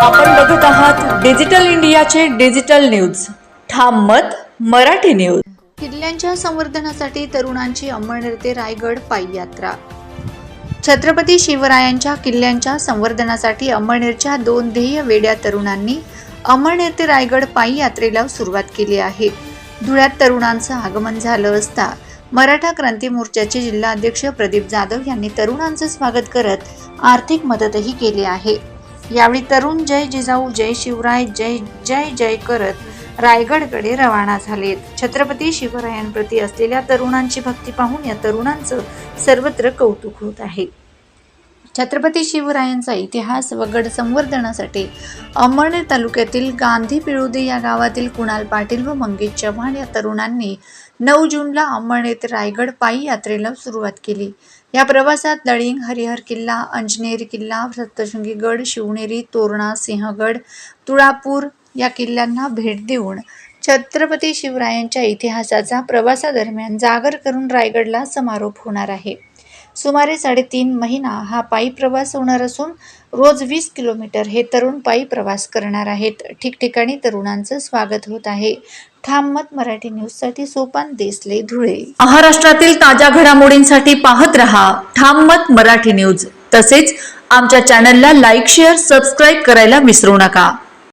आपण बघत आहात डिजिटल इंडियाचे डिजिटल न्यूज. ठाम मत मराठी न्यूज. किल्ल्यांच्या संवर्धनासाठी तरुणांची अंमळनेर रायगड पायी यात्रा छत्रपती शिवरायांच्या किल्ल्यांच्या संवर्धनासाठी अंमळनेरच्या दोन ध्येय वेड्या तरुणांनी अंमळनेर ते रायगड पायी यात्रेला सुरुवात केली आहे. धुळ्यात तरुणांचं आगमन झालं असता मराठा क्रांती मोर्चाचे जिल्हाध्यक्ष प्रदीप जाधव यांनी तरुणांचं स्वागत करत आर्थिक मदतही केली आहे. यावेळी तरुण जय जिजाऊ जय शिवराय जय जय जय करत रायगडकडे रवाना झालेत. छत्रपती शिवरायांप्रती असलेल्या तरुणांची भक्ती पाहून या तरुणांचं सर्वत्र कौतुक होत आहे. छत्रपती शिवरायांचा इतिहास व गड संवर्धनासाठी अंमळनेर तालुक्यातील गांधी पिळुदे या गावातील कुणाल पाटील व मंगेश चव्हाण या तरुणांनी नऊ जूनला अंमळनेर ते रायगड पायी यात्रेला सुरुवात केली. या प्रवासात दळिंग हरिहर किल्ला अंजनेरी किल्ला सप्तशृंगी गड शिवनेरी तोरणा सिंहगड तुळापूर या किल्ल्यांना भेट देऊन छत्रपती शिवरायांच्या इतिहासाचा प्रवासादरम्यान जागर करून रायगडला समारोप होणार आहे. सुमारे साडेतीन महिना हा पायी प्रवास होणार असून रोज वीस किलोमीटर हे तरुण पायी प्रवास करणार आहेत. ठिकठिकाणी तरुणांचं स्वागत होत आहे. ठाम मत मराठी न्यूजसाठी सोपान देसले धुळे. महाराष्ट्रातील ताज्या घडामोडींसाठी पाहत रहा ठाम मत मराठी न्यूज. तसेच आमच्या चॅनलला लाईक शेअर सबस्क्राईब करायला विसरू नका.